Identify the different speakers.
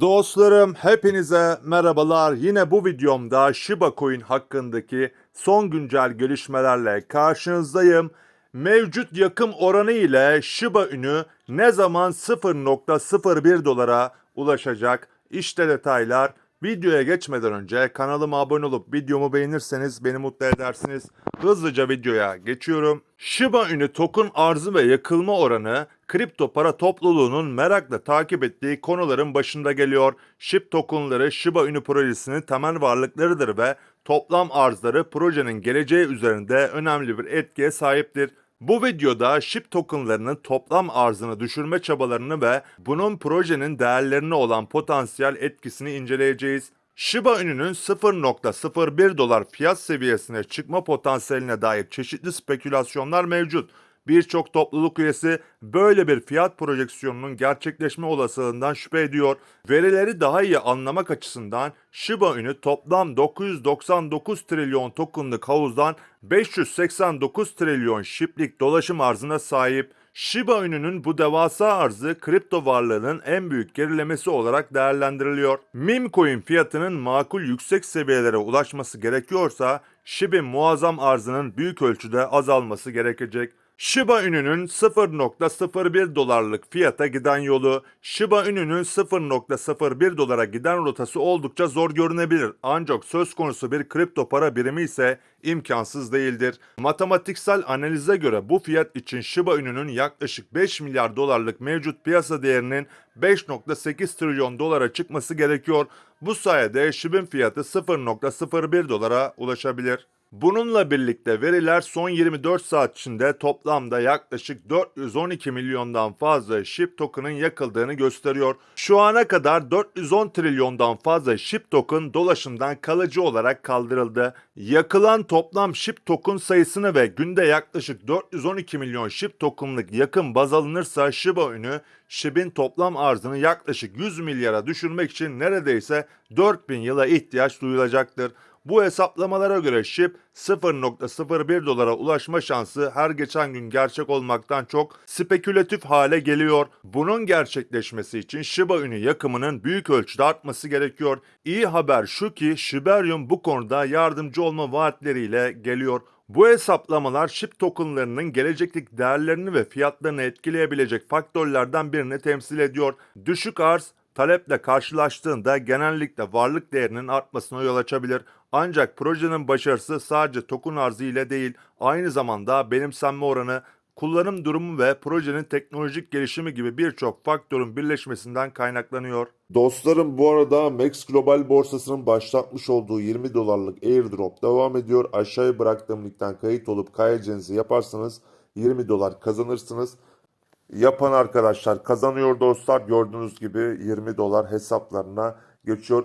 Speaker 1: Dostlarım hepinize merhabalar. Yine bu videomda Shiba Coin hakkındaki son güncel gelişmelerle karşınızdayım. Mevcut yakım oranı ile Shiba ünü ne zaman 0.01 dolara ulaşacak? İşte detaylar. Videoya geçmeden önce kanalıma abone olup videomu beğenirseniz beni mutlu edersiniz. Hızlıca videoya geçiyorum. Shiba ünü token arzı ve yakılma oranı kripto para topluluğunun merakla takip ettiği konuların başında geliyor. SHIB tokenları Shiba ünü projesinin temel varlıklarıdır ve toplam arzları projenin geleceği üzerinde önemli bir etkiye sahiptir. Bu videoda SHIB tokenlarının toplam arzını düşürme çabalarını ve bunun projenin değerlerine olan potansiyel etkisini inceleyeceğiz. Shiba ününün 0.01 dolar fiyat seviyesine çıkma potansiyeline dair çeşitli spekülasyonlar mevcut. Birçok topluluk üyesi böyle bir fiyat projeksiyonunun gerçekleşme olasılığından şüphe ediyor. Verileri daha iyi anlamak açısından Shiba ünü toplam 999 trilyon tokenlık havuzdan 589 trilyon şiplik dolaşım arzına sahip. Shiba ününün bu devasa arzı kripto varlığının en büyük gerilemesi olarak değerlendiriliyor. Meme coin fiyatının makul yüksek seviyelere ulaşması gerekiyorsa Shib'in muazzam arzının büyük ölçüde azalması gerekecek. Shiba ününün 0.01 dolarlık fiyata giden yolu, Shiba ününün 0.01 dolara giden rotası oldukça zor görünebilir. Ancak söz konusu bir kripto para birimi ise imkansız değildir. Matematiksel analize göre bu fiyat için Shiba ününün yaklaşık 5 milyar dolarlık mevcut piyasa değerinin 5.8 trilyon dolara çıkması gerekiyor. Bu sayede Shib'in fiyatı 0.01 dolara ulaşabilir. Bununla birlikte veriler son 24 saat içinde toplamda yaklaşık 412 milyondan fazla SHIB token'ın yakıldığını gösteriyor. Şu ana kadar 410 trilyondan fazla SHIB token dolaşımdan kalıcı olarak kaldırıldı. Yakılan toplam SHIB token sayısını ve günde yaklaşık 412 milyon SHIB token'lık yakın baz alınırsa Shiba ünü SHIB'in toplam arzını yaklaşık 100 milyara düşürmek için neredeyse 4000 yıla ihtiyaç duyulacaktır. Bu hesaplamalara göre SHIB 0.01 dolara ulaşma şansı her geçen gün gerçek olmaktan çok spekülatif hale geliyor. Bunun gerçekleşmesi için Shiba ünü yakımının büyük ölçüde artması gerekiyor. İyi haber şu ki Shibarium bu konuda yardımcı olma vaatleriyle geliyor. Bu hesaplamalar SHIB tokenlarının gelecekteki değerlerini ve fiyatlarını etkileyebilecek faktörlerden birini temsil ediyor. Düşük arz taleple karşılaştığında genellikle varlık değerinin artmasına yol açabilir. Ancak projenin başarısı sadece token arzı ile değil, aynı zamanda benimsenme oranı, kullanım durumu ve projenin teknolojik gelişimi gibi birçok faktörün birleşmesinden kaynaklanıyor.
Speaker 2: Dostlarım bu arada Max Global borsasının başlatmış olduğu 20 dolarlık airdrop devam ediyor. Aşağıya bıraktığım linkten kayıt olup kaydedeceğinizi yaparsanız 20 dolar kazanırsınız. Yapan arkadaşlar kazanıyor dostlar. Gördüğünüz gibi 20 dolar hesaplarına geçiyor.